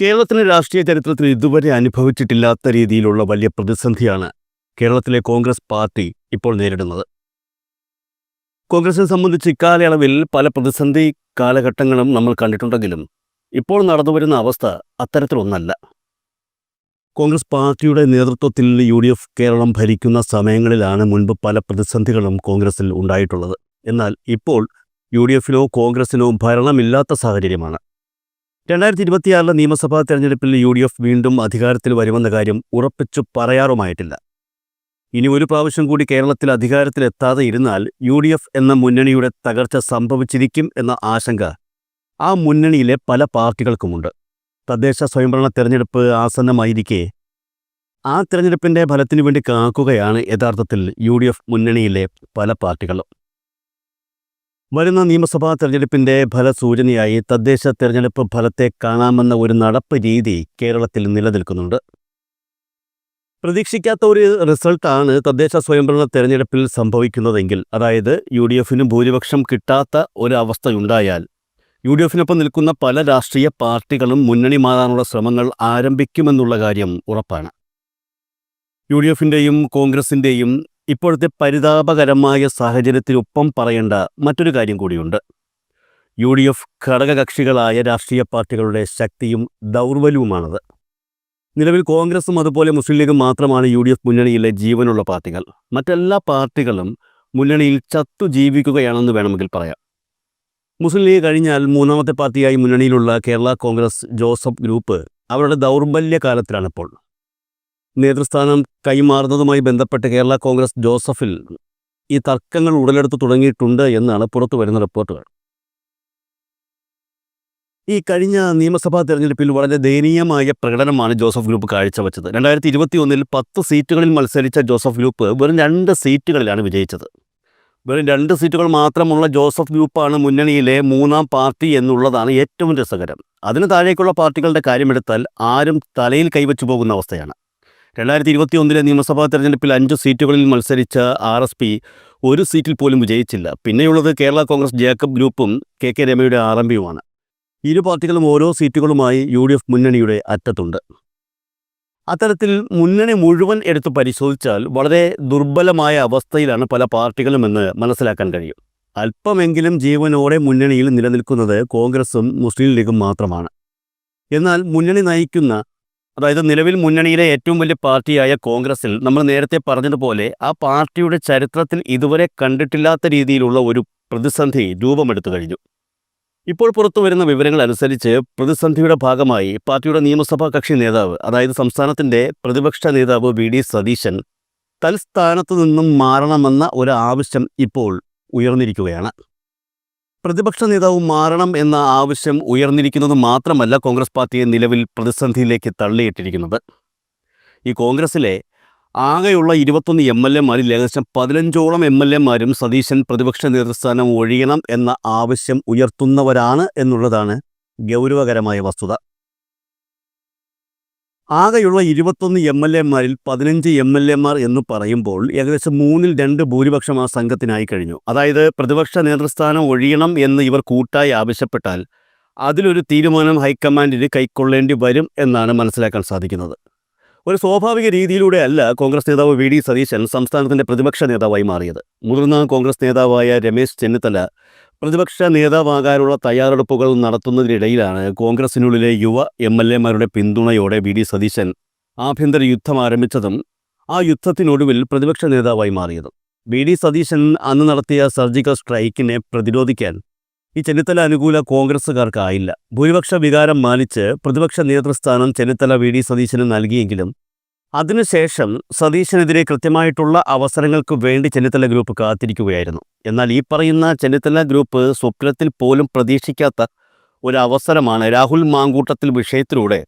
കേരളത്തിലെ രാഷ്ട്രീയ ചരിത്രത്തിൽ ഇതുവരെ അനുഭവിച്ചിട്ടില്ലാത്ത രീതിയിലുള്ള വലിയ പ്രതിസന്ധിയാണ് കേരളത്തിലെ കോൺഗ്രസ് പാർട്ടി ഇപ്പോൾ നേരിടുന്നത്. കോൺഗ്രസിനെ സംബന്ധിച്ച് ഇക്കാലയളവിൽ പല പ്രതിസന്ധി കാലഘട്ടങ്ങളും നമ്മൾ കണ്ടിട്ടുണ്ടെങ്കിലും ഇപ്പോൾ നടന്നുവരുന്ന അവസ്ഥ അത്തരത്തിലൊന്നല്ല കോൺഗ്രസ് പാർട്ടിയുടെ നേതൃത്വത്തിൽ യു ഡി എഫ് കേരളം ഭരിക്കുന്ന സമയങ്ങളിലാണ് മുൻപ് പല പ്രതിസന്ധികളും കോൺഗ്രസിൽ ഉണ്ടായിട്ടുള്ളത്. എന്നാൽ ഇപ്പോൾ യു ഡി എഫിനോ കോൺഗ്രസിനോ ഭരണമില്ലാത്ത സാഹചര്യമാണ്. രണ്ടായിരത്തി ഇരുപത്തിയാറിലെ നിയമസഭാ തെരഞ്ഞെടുപ്പിൽ യു ഡി എഫ് വീണ്ടും അധികാരത്തിൽ വരുമെന്ന കാര്യം ഉറപ്പിച്ചു പറയാറുമായിട്ടില്ല. ഇനി ഒരു പ്രാവശ്യം കൂടി കേരളത്തിൽ അധികാരത്തിലെത്താതെ ഇരുന്നാൽ യു ഡി എഫ് എന്ന മുന്നണിയുടെ തകർച്ച സംഭവിച്ചിരിക്കും എന്ന ആശങ്ക ആ മുന്നണിയിലെ പല പാർട്ടികൾക്കുമുണ്ട്. തദ്ദേശ സ്വയംഭരണ തെരഞ്ഞെടുപ്പ് ആസന്നമായിരിക്കെ ആ തെരഞ്ഞെടുപ്പിന്റെ ഫലത്തിനു വേണ്ടി കാക്കുകയാണ് യഥാർത്ഥത്തിൽ യു മുന്നണിയിലെ പല പാർട്ടികളും. വരുന്ന നിയമസഭാ തെരഞ്ഞെടുപ്പിന്റെ ഫലസൂചനയായി തദ്ദേശ തെരഞ്ഞെടുപ്പ് ഫലത്തെ കാണാമെന്ന ഒരു നടപ്പ് രീതി കേരളത്തിൽ നിലനിൽക്കുന്നുണ്ട്. പ്രതീക്ഷിക്കാത്ത ഒരു റിസൾട്ടാണ് തദ്ദേശ സ്വയംഭരണ തെരഞ്ഞെടുപ്പിൽ സംഭവിക്കുന്നതെങ്കിൽ അതായത് യു ഡി എഫിന് ഭൂരിപക്ഷം കിട്ടാത്ത ഒരവസ്ഥയുണ്ടായാൽ യു ഡി എഫിനൊപ്പം നിൽക്കുന്ന പല രാഷ്ട്രീയ പാർട്ടികളും മുന്നണി മാറാനുള്ള ശ്രമങ്ങൾ ആരംഭിക്കുമെന്നുള്ള കാര്യം ഉറപ്പാണ്. യു ഡി എഫിന്റെയും കോൺഗ്രസിന്റെയും ഇപ്പോഴത്തെ പരിതാപകരമായ സാഹചര്യത്തിനൊപ്പം പറയേണ്ട മറ്റൊരു കാര്യം കൂടിയുണ്ട്. യു ഡി എഫ് ഘടകകക്ഷികളായ രാഷ്ട്രീയ പാർട്ടികളുടെ ശക്തിയും ദൗർബല്യവുമാണത്. നിലവിൽ കോൺഗ്രസും അതുപോലെ മുസ്ലിം ലീഗും മാത്രമാണ് യു ഡി എഫ് മുന്നണിയിലെ ജീവനുള്ള പാർട്ടികൾ. മറ്റെല്ലാ പാർട്ടികളും മുന്നണിയിൽ ചത്തു ജീവിക്കുകയാണെന്ന് വേണമെങ്കിൽ പറയാം. മുസ്ലിം ലീഗ് കഴിഞ്ഞാൽ മൂന്നാമത്തെ പാർട്ടിയായി മുന്നണിയിലുള്ള കേരള കോൺഗ്രസ് ജോസഫ് ഗ്രൂപ്പ് അവരുടെ ദൗർബല്യ കാലത്തിലാണിപ്പോൾ നേതൃസ്ഥാനം കൈമാറുന്നതുമായി ബന്ധപ്പെട്ട് കേരള കോൺഗ്രസ് ജോസഫിൽ ഈ തർക്കങ്ങൾ ഉടലെടുത്ത് തുടങ്ങിയിട്ടുണ്ട് എന്നാണ് പുറത്തു വരുന്ന റിപ്പോർട്ടുകൾ. ഈ കഴിഞ്ഞ നിയമസഭാ തെരഞ്ഞെടുപ്പിൽ വളരെ ദയനീയമായ പ്രകടനമാണ് ജോസഫ് ഗ്രൂപ്പ് കാഴ്ചവെച്ചത്. രണ്ടായിരത്തി ഇരുപത്തി ഒന്നിൽ പത്ത് സീറ്റുകളിൽ മത്സരിച്ച ജോസഫ് ഗ്രൂപ്പ് വെറും രണ്ട് സീറ്റുകളിലാണ് വിജയിച്ചത്. വെറും രണ്ട് സീറ്റുകൾ മാത്രമുള്ള ജോസഫ് ഗ്രൂപ്പാണ് മുന്നണിയിലെ മൂന്നാം പാർട്ടി എന്നുള്ളതാണ് ഏറ്റവും രസകരം. അതിന് താഴേക്കുള്ള പാർട്ടികളുടെ കാര്യമെടുത്താൽ ആരും തലയിൽ കൈവച്ചു പോകുന്ന അവസ്ഥയാണ്. രണ്ടായിരത്തി ഇരുപത്തി ഒന്നിലെ നിയമസഭാ തെരഞ്ഞെടുപ്പിൽ അഞ്ച് സീറ്റുകളിൽ മത്സരിച്ച ആർ എസ് പി ഒരു സീറ്റിൽ പോലും വിജയിച്ചില്ല. പിന്നെയുള്ളത് കേരള കോൺഗ്രസ് ജേക്കബ് ഗ്രൂപ്പും കെ കെ രമയുടെ ആർ എം പിയുമാണ്. ഇരു പാർട്ടികളും ഓരോ സീറ്റുകളുമായി യു ഡി എഫ് മുന്നണിയുടെ അറ്റത്തുണ്ട്. അത്തരത്തിൽ മുന്നണി മുഴുവൻ എടുത്ത് പരിശോധിച്ചാൽ വളരെ ദുർബലമായ അവസ്ഥയിലാണ് പല പാർട്ടികളുമെന്ന് മനസ്സിലാക്കാൻ കഴിയും. അല്പമെങ്കിലും ജീവനോടെ മുന്നണിയിൽ നിലനിൽക്കുന്നത് കോൺഗ്രസും മുസ്ലിം ലീഗും മാത്രമാണ്. എന്നാൽ മുന്നണി നയിക്കുന്ന അതായത് നിലവിൽ മുന്നണിയിലെ ഏറ്റവും വലിയ പാർട്ടിയായ കോൺഗ്രസിൽ നമ്മൾ നേരത്തെ പറഞ്ഞതുപോലെ ആ പാർട്ടിയുടെ ചരിത്രത്തിൽ ഇതുവരെ കണ്ടിട്ടില്ലാത്ത രീതിയിലുള്ള ഒരു പ്രതിസന്ധി രൂപമെടുത്തു കഴിഞ്ഞു. ഇപ്പോൾ പുറത്തു വരുന്ന വിവരങ്ങൾ അനുസരിച്ച് പ്രതിസന്ധിയുടെ ഭാഗമായി പാർട്ടിയുടെ നിയമസഭാ കക്ഷി നേതാവ് അതായത് സംസ്ഥാനത്തിന്റെ പ്രതിപക്ഷ നേതാവ് വി ഡി സതീശൻ തൽസ്ഥാനത്തു നിന്നും മാറണമെന്ന ഒരു ആവശ്യം ഇപ്പോൾ ഉയർന്നിരിക്കുകയാണ്. പ്രതിപക്ഷ നേതാവ് മാറണം എന്ന ആവശ്യം ഉയർന്നിരിക്കുന്നത് മാത്രമല്ല കോൺഗ്രസ് പാർട്ടിയെ നിലവിൽ പ്രതിസന്ധിയിലേക്ക് തള്ളിയിട്ടിരിക്കുന്നത്. ഈ കോൺഗ്രസിലെ ആകെയുള്ള ഇരുപത്തൊന്ന് എം എൽ എമാരിൽ ഏകദേശം പതിനഞ്ചോളം എം എൽ എമാരും സതീശൻ പ്രതിപക്ഷ നേതൃസ്ഥാനം ഒഴിയണം എന്ന ആവശ്യം ഉയർത്തുന്നവരാണ് എന്നുള്ളതാണ് ഗൗരവകരമായ വസ്തുത. ആകെയുള്ള ഇരുപത്തൊന്ന് എം എൽ എമാരിൽ പതിനഞ്ച് എം എൽ എമാർ എന്ന് പറയുമ്പോൾ ഏകദേശം മൂന്നിൽ രണ്ട് ഭൂരിപക്ഷം ആ സംഘത്തിനായി കഴിഞ്ഞു. അതായത് പ്രതിപക്ഷ നേതൃസ്ഥാനം ഒഴിയണം എന്ന് ഇവർ കൂട്ടായി ആവശ്യപ്പെട്ടാൽ അതിലൊരു തീരുമാനം ഹൈക്കമാൻഡിന് കൈക്കൊള്ളേണ്ടി വരും എന്നാണ് മനസ്സിലാക്കാൻ സാധിക്കുന്നത്. ഒരു സ്വാഭാവിക രീതിയിലൂടെ അല്ല കോൺഗ്രസ് നേതാവ് വി ഡി സതീശൻ സംസ്ഥാനത്തിന്റെ പ്രതിപക്ഷ നേതാവായി മാറിയത്. മുതിർന്ന കോൺഗ്രസ് നേതാവായ രമേശ് ചെന്നിത്തല പ്രതിപക്ഷ നേതാവാകാനുള്ള തയ്യാറെടുപ്പുകൾ നടത്തുന്നതിനിടയിലാണ് കോൺഗ്രസിനുള്ളിലെ യുവ എം എൽ എമാരുടെ പിന്തുണയോടെ വി ഡി സതീശൻ ആഭ്യന്തര യുദ്ധം ആരംഭിച്ചതും ആ യുദ്ധത്തിനൊടുവിൽ പ്രതിപക്ഷ നേതാവായി മാറിയതും. വി ഡി സതീശൻ അന്ന് നടത്തിയ സർജിക്കൽ സ്ട്രൈക്കിനെ പ്രതിരോധിക്കാൻ ഈ ചെന്നിത്തല അനുകൂല കോൺഗ്രസ്സുകാർക്കായില്ല. ഭൂരിപക്ഷ വികാരം മാനിച്ച് പ്രതിപക്ഷ നേതൃസ്ഥാനം ചെന്നിത്തല വി ഡി സതീശന് നൽകിയെങ്കിലും അതിനുശേഷം സതീശനെതിരെ കൃത്യമായിട്ടുള്ള അവസരങ്ങൾക്ക് വേണ്ടി ചെന്നിത്തല ഗ്രൂപ്പ് കാത്തിരിക്കുകയായിരുന്നു. എന്നാൽ ഈ പറയുന്ന ചെന്നിത്തല ഗ്രൂപ്പ് സ്വപ്നത്തിൽ പോലും പ്രതീക്ഷിക്കാത്ത ഒരു അവസരമാണ് രാഹുൽ മാങ്കൂട്ടത്തിൽ വിഷയത്തിലൂടെ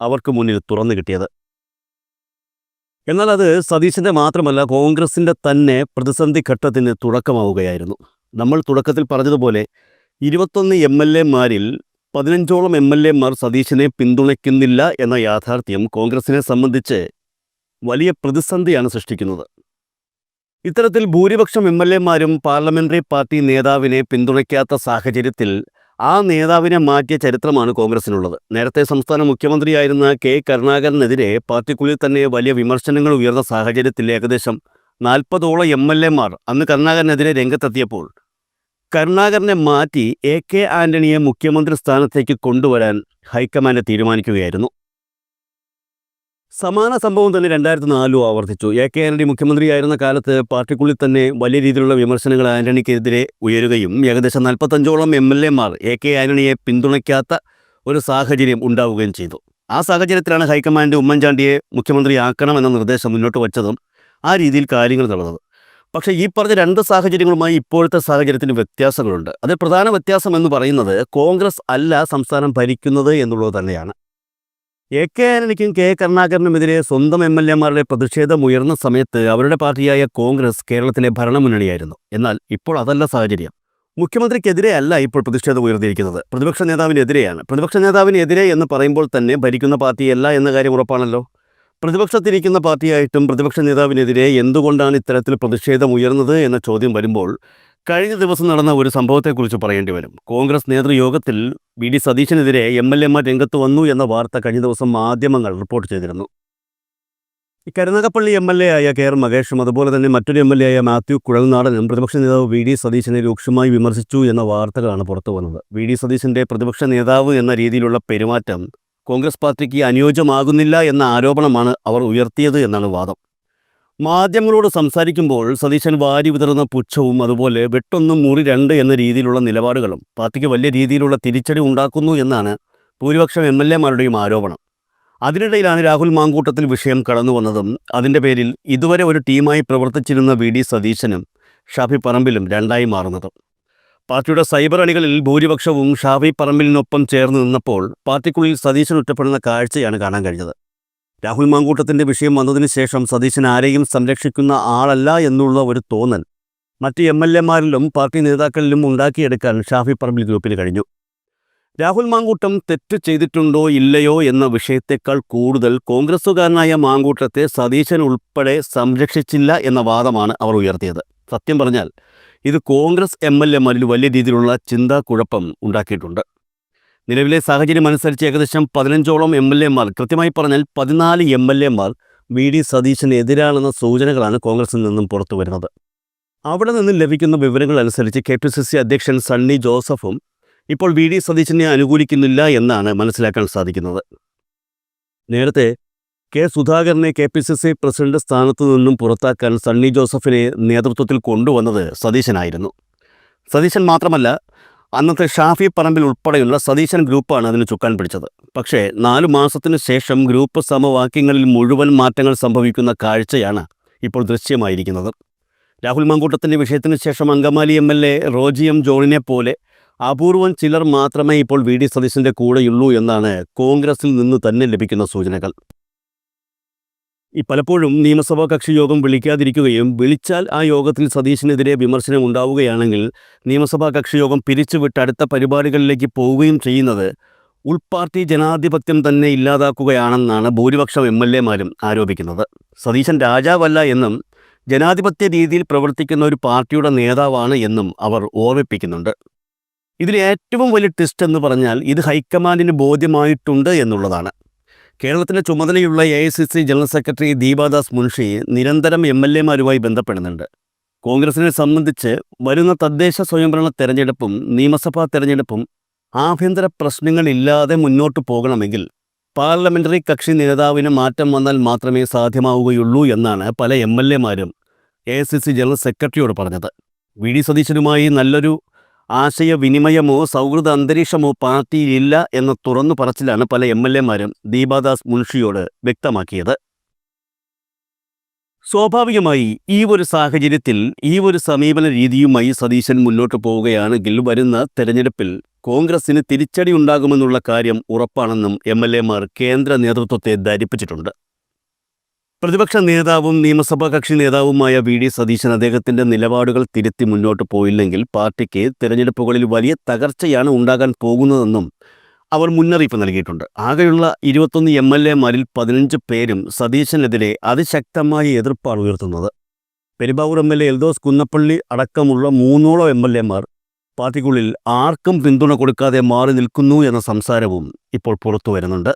അവർക്ക് മുന്നിൽ തുറന്നു കിട്ടിയത്. എന്നാൽ അത് സതീശന്റെ മാത്രമല്ല കോൺഗ്രസിന്റെ തന്നെ പ്രതിസന്ധി ഘട്ടത്തിന് തുടക്കമാവുകയായിരുന്നു. നമ്മൾ തുടക്കത്തിൽ പറഞ്ഞതുപോലെ ഇരുപത്തൊന്ന് എം എൽ എമാരിൽ പതിനഞ്ചോളം എം എൽ എമാർ സതീശനെ പിന്തുണയ്ക്കുന്നില്ല എന്ന യാഥാർത്ഥ്യം കോൺഗ്രസിനെ സംബന്ധിച്ച് വലിയ പ്രതിസന്ധിയാണ് സൃഷ്ടിക്കുന്നത്. ഇത്തരത്തിൽ ഭൂരിപക്ഷം എം എൽ എമാരും പാർലമെന്ററി പാർട്ടി നേതാവിനെ പിന്തുണയ്ക്കാത്ത സാഹചര്യത്തിൽ ആ നേതാവിനെ മാറ്റിയ ചരിത്രമാണ് കോൺഗ്രസിനുള്ളത്. നേരത്തെ സംസ്ഥാന മുഖ്യമന്ത്രിയായിരുന്ന കെ കരുണാകരനെതിരെ പാർട്ടിക്കുള്ളിൽ തന്നെ വലിയ വിമർശനങ്ങൾ ഉയർന്ന സാഹചര്യത്തിൽ ഏകദേശം നാൽപ്പതോളം എം എൽ എമാർ അന്ന് കരുണാകരനെതിരെ രംഗത്തെത്തിയപ്പോൾ കരുണാകരനെ മാറ്റി എ കെ ആന്റണിയെ മുഖ്യമന്ത്രി സ്ഥാനത്തേക്ക് കൊണ്ടുവരാൻ ഹൈക്കമാൻഡ് തീരുമാനിക്കുകയായിരുന്നു. സമാന സംഭവം തന്നെ രണ്ടായിരത്തി നാലിലും ആവർത്തിച്ചു. എ. കെ. ആന്റണി മുഖ്യമന്ത്രിയായിരുന്ന കാലത്ത് പാർട്ടിക്കുള്ളിൽ തന്നെ വലിയ രീതിയിലുള്ള വിമർശനങ്ങൾ ആന്റണിക്കെതിരെ ഉയരുകയും ഏകദേശം നാൽപ്പത്തഞ്ചോളം എം എൽ എമാർ എ. കെ. ആന്റണിയെ പിന്തുണയ്ക്കാത്ത ഒരു സാഹചര്യം ഉണ്ടാവുകയും ചെയ്തു. ആ സാഹചര്യത്തിലാണ് ഹൈക്കമാൻഡ് ഉമ്മൻചാണ്ടിയെ മുഖ്യമന്ത്രിയാക്കണമെന്ന നിർദ്ദേശം മുന്നോട്ട് വച്ചതും ആ രീതിയിൽ കാര്യങ്ങൾ നടന്നത്. പക്ഷേ ഈ പറഞ്ഞ രണ്ട് സാഹചര്യങ്ങളുമായി ഇപ്പോഴത്തെ സാഹചര്യത്തിന് വ്യത്യാസങ്ങളുണ്ട്. അതിൽ പ്രധാന വ്യത്യാസം എന്ന് പറയുന്നത് കോൺഗ്രസ് അല്ല സംസ്ഥാനം ഭരിക്കുന്നത് എന്നുള്ളത് തന്നെയാണ്. എ കെ ആന്റണിക്കും കെ കരുണാകരനുമെതിരെ സ്വന്തം എം എൽ എമാരുടെ പ്രതിഷേധം ഉയർന്ന സമയത്ത് അവരുടെ പാർട്ടിയായ കോൺഗ്രസ് കേരളത്തിലെ ഭരണമുന്നണിയായിരുന്നു. എന്നാൽ ഇപ്പോൾ അതല്ല സാഹചര്യം. മുഖ്യമന്ത്രിക്കെതിരെ അല്ല ഇപ്പോൾ പ്രതിഷേധം ഉയർന്നിരിക്കുന്നത്. പ്രതിപക്ഷ നേതാവിനെതിരെയാണ്. പ്രതിപക്ഷ നേതാവിനെതിരെ എന്ന് പറയുമ്പോൾ തന്നെ ഭരിക്കുന്ന പാർട്ടിയല്ല എന്ന കാര്യം ഉറപ്പാണല്ലോ. പ്രതിപക്ഷത്തിരിക്കുന്ന പാർട്ടിയായിട്ടും പ്രതിപക്ഷ നേതാവിനെതിരെ എന്തുകൊണ്ടാണ് ഇത്തരത്തിൽ പ്രതിഷേധം ഉയർന്നത് എന്ന ചോദ്യം വരുമ്പോൾ കഴിഞ്ഞ ദിവസം നടന്ന ഒരു സംഭവത്തെക്കുറിച്ച് പറയേണ്ടി വരും. കോൺഗ്രസ് നേതൃയോഗത്തിൽ വി. ഡി. സതീശനെതിരെ എം എൽ എമാർ രംഗത്ത് വന്നു എന്ന വാർത്ത കഴിഞ്ഞ ദിവസം മാധ്യമങ്ങൾ റിപ്പോർട്ട് ചെയ്തിരുന്നു. കരുനാഗപ്പള്ളി എം എൽ എ ആയ കെ ആർ മഹേഷും അതുപോലെ തന്നെ മറ്റൊരു എം എൽ എ ആയ മാത്യു കുഴൽനാടനും പ്രതിപക്ഷ നേതാവ് വി. ഡി. സതീശനെ രൂക്ഷമായി വിമർശിച്ചു എന്ന വാർത്തകളാണ് പുറത്തു വന്നത്. വി. ഡി. സതീശന്റെ പ്രതിപക്ഷ നേതാവ് എന്ന രീതിയിലുള്ള പെരുമാറ്റം കോൺഗ്രസ് പാർട്ടിക്ക് അനുയോജ്യമാകുന്നില്ല എന്ന ആരോപണമാണ് അവർ ഉയർത്തിയത് എന്നാണ് വാദം. മാധ്യമങ്ങളോട് സംസാരിക്കുമ്പോൾ സതീശൻ വാരി വിതറുന്ന പുച്ഛവും അതുപോലെ വെട്ടൊന്നും മുറി രണ്ട് എന്ന രീതിയിലുള്ള നിലപാടുകളും പാർട്ടിക്ക് വലിയ രീതിയിലുള്ള തിരിച്ചടി ഉണ്ടാക്കുന്നു എന്നാണ് ഭൂരിപക്ഷം എം എൽ എമാരുടെയും ആരോപണം. അതിനിടയിലാണ് രാഹുൽ മാങ്കൂട്ടത്തിൽ വിഷയം കടന്നു വന്നതും അതിന്റെ പേരിൽ ഇതുവരെ ഒരു ടീമായി പ്രവർത്തിച്ചിരുന്ന വി ഡി സതീശനും ഷാഫി പറമ്പിലും രണ്ടായി മാറുന്നതും. പാർട്ടിയുടെ സൈബർ അണികളിൽ ഭൂരിപക്ഷവും ഷാഫി പറമ്പിലിനൊപ്പം ചേർന്ന് നിന്നപ്പോൾ പാർട്ടിക്കുള്ളിൽ സതീശൻ ഒറ്റപ്പെടുന്ന കാഴ്ചയാണ് കാണാൻ കഴിഞ്ഞത്. രാഹുൽ മാങ്കൂട്ടത്തിന്റെ വിഷയം വന്നതിന് ശേഷം സതീശൻ ആരെയും സംരക്ഷിക്കുന്ന ആളല്ല എന്നുള്ള ഒരു തോന്നൽ മറ്റ് എം എൽ എമാരിലും പാർട്ടി നേതാക്കളിലും ഉണ്ടാക്കിയെടുക്കാൻ ഷാഫി പറമ്പിൽ ഗ്രൂപ്പിന് കഴിഞ്ഞു. രാഹുൽ മാങ്കൂട്ടം തെറ്റ് ചെയ്തിട്ടുണ്ടോ ഇല്ലയോ എന്ന വിഷയത്തെക്കാൾ കൂടുതൽ കോൺഗ്രസുകാരനായ മാങ്കൂട്ടത്തെ സതീശൻ ഉൾപ്പെടെ സംരക്ഷിച്ചില്ല എന്ന വാദമാണ് അവർ ഉയർത്തിയത്. സത്യം പറഞ്ഞാൽ ഇത് കോൺഗ്രസ് എം എൽ എമാരിൽ വലിയ രീതിയിലുള്ള ചിന്താക്കുഴപ്പം ഉണ്ടാക്കിയിട്ടുണ്ട്. നിലവിലെ സാഹചര്യം അനുസരിച്ച് ഏകദേശം പതിനഞ്ചോളം എം എൽ എമാർ കൃത്യമായി പറഞ്ഞാൽ പതിനാല് എം എൽ എമാർ വി. ഡി. സതീശനെതിരാണെന്ന സൂചനകളാണ് കോൺഗ്രസിൽ നിന്നും പുറത്തു വരുന്നത്. അവിടെ നിന്ന് ലഭിക്കുന്ന വിവരങ്ങൾ അനുസരിച്ച് കെ പി സി സി അധ്യക്ഷൻ സണ്ണി ജോസഫും ഇപ്പോൾ വി. ഡി. സതീശനെ അനുകൂലിക്കുന്നില്ല എന്നാണ് മനസ്സിലാക്കാൻ സാധിക്കുന്നത്. നേരത്തെ കെ. സുധാകരനെ K P C C president സ്ഥാനത്തു നിന്നും പുറത്താക്കാൻ സണ്ണി ജോസഫിനെ നേതൃത്വത്തിൽ കൊണ്ടുവന്നത് സതീശനായിരുന്നു. സതീശൻ മാത്രമല്ല അന്നത്തെ ഷാഫി പറമ്പിൽ ഉൾപ്പെടെയുള്ള സതീശൻ ഗ്രൂപ്പാണ് അതിന് ചുക്കാൻ പിടിച്ചത്. പക്ഷേ നാലു മാസത്തിനു ശേഷം ഗ്രൂപ്പ് സമവാക്യങ്ങളിൽ മുഴുവൻ മാറ്റങ്ങൾ സംഭവിക്കുന്ന കാഴ്ചയാണ് ഇപ്പോൾ ദൃശ്യമായിരിക്കുന്നത്. രാഹുൽ മങ്കൂട്ടത്തിന്റെ വിഷയത്തിന് ശേഷം Angamaly M L A Roji M ജോണിനെ പോലെ അപൂർവം ചിലർ മാത്രമേ ഇപ്പോൾ വി ഡി സതീശന്റെ കൂടെയുള്ളൂ എന്നാണ് കോൺഗ്രസിൽ നിന്ന് തന്നെ ലഭിക്കുന്ന സൂചനകൾ. ഈ പലപ്പോഴും നിയമസഭാ കക്ഷി യോഗം വിളിക്കാതിരിക്കുകയും വിളിച്ചാൽ ആ യോഗത്തിൽ സതീശിനെതിരെ വിമർശനം ഉണ്ടാവുകയാണെങ്കിൽ നിയമസഭാ കക്ഷി യോഗം പിരിച്ചുവിട്ട് അടുത്ത പരിപാടികളിലേക്ക് പോവുകയും ചെയ്യുന്നത് ഉൾപാർട്ടി ജനാധിപത്യം തന്നെ ഇല്ലാതാക്കുകയാണെന്നാണ് ഭൂരിപക്ഷം എം എൽ എമാരും ആരോപിക്കുന്നത്. സതീശൻ രാജാവല്ല എന്നും ജനാധിപത്യ രീതിയിൽ പ്രവർത്തിക്കുന്ന ഒരു പാർട്ടിയുടെ നേതാവാണ് എന്നും അവർ ഓർമ്മിപ്പിക്കുന്നുണ്ട്. ഇതിൽ ഏറ്റവും വലിയ ട്വിസ്റ്റ് എന്ന് പറഞ്ഞാൽ ഇത് ഹൈക്കമാൻഡിന് ബോധ്യമായിട്ടുണ്ട് എന്നുള്ളതാണ്. കേരളത്തിന്റെ ചുമതലയുള്ള A I C C general secretary Deepa Das Munshi നിരന്തരം എം എൽ എമാരുമായി ബന്ധപ്പെടുന്നുണ്ട്. കോൺഗ്രസിനെ സംബന്ധിച്ച് വരുന്ന തദ്ദേശ സ്വയംഭരണ തെരഞ്ഞെടുപ്പും നിയമസഭാ തെരഞ്ഞെടുപ്പും ആഭ്യന്തര പ്രശ്നങ്ങളില്ലാതെ മുന്നോട്ട് പോകണമെങ്കിൽ പാർലമെന്ററി കക്ഷി നേതാവിന് മാറ്റം വന്നാൽ മാത്രമേ സാധ്യമാവുകയുള്ളൂ എന്നാണ് പല എം എൽ എമാരും എ സി സി ജനറൽ സെക്രട്ടറിയോട് പറഞ്ഞത്. വി. ഡി. സതീശനുമായി നല്ലൊരു ആശയവിനിമയമോ സൗഹൃദ അന്തരീക്ഷമോ പാർട്ടിയിലില്ല എന്ന തുറന്നു പറച്ചിലാണ് പല എം എൽ എമാരും ദീപാദാസ് മുൻഷിയോട് വ്യക്തമാക്കിയത്. സ്വാഭാവികമായി ഈ ഒരു സാഹചര്യത്തിൽ ഈ ഒരു സമീപന രീതിയുമായി സതീശൻ മുന്നോട്ട് പോവുകയാണെങ്കിൽ വരുന്ന തെരഞ്ഞെടുപ്പിൽ കോൺഗ്രസിന് തിരിച്ചടി ഉണ്ടാകുമെന്നുള്ള കാര്യം ഉറപ്പാണെന്നും എം കേന്ദ്ര നേതൃത്വത്തെ ധരിപ്പിച്ചിട്ടുണ്ട്. പ്രതിപക്ഷ നേതാവും നിയമസഭാ കക്ഷി നേതാവുമായ വി. ഡി. സതീശൻ അദ്ദേഹത്തിന്റെ നിലപാടുകൾ തിരുത്തി മുന്നോട്ട് പോയില്ലെങ്കിൽ പാർട്ടിക്ക് തിരഞ്ഞെടുപ്പുകളിൽ വലിയ തകർച്ചയാണ് ഉണ്ടാകാൻ പോകുന്നതെന്നും അവർ മുന്നറിയിപ്പ് നൽകിയിട്ടുണ്ട്. ആകെയുള്ള ഇരുപത്തൊന്ന് എം എൽ എമാരിൽ പതിനഞ്ച് പേരും സതീശനെതിരെ അതിശക്തമായ എതിർപ്പാണ് ഉയർത്തുന്നത്. Perumbavoor M L A Eldhose Kunnappilly അടക്കമുള്ള മൂന്നോളം എം എൽ എമാർ പാർട്ടിക്കുള്ളിൽ ആർക്കും പിന്തുണ കൊടുക്കാതെ മാറി നിൽക്കുന്നു എന്ന സംസാരവും ഇപ്പോൾ പുറത്തു വരുന്നുണ്ട്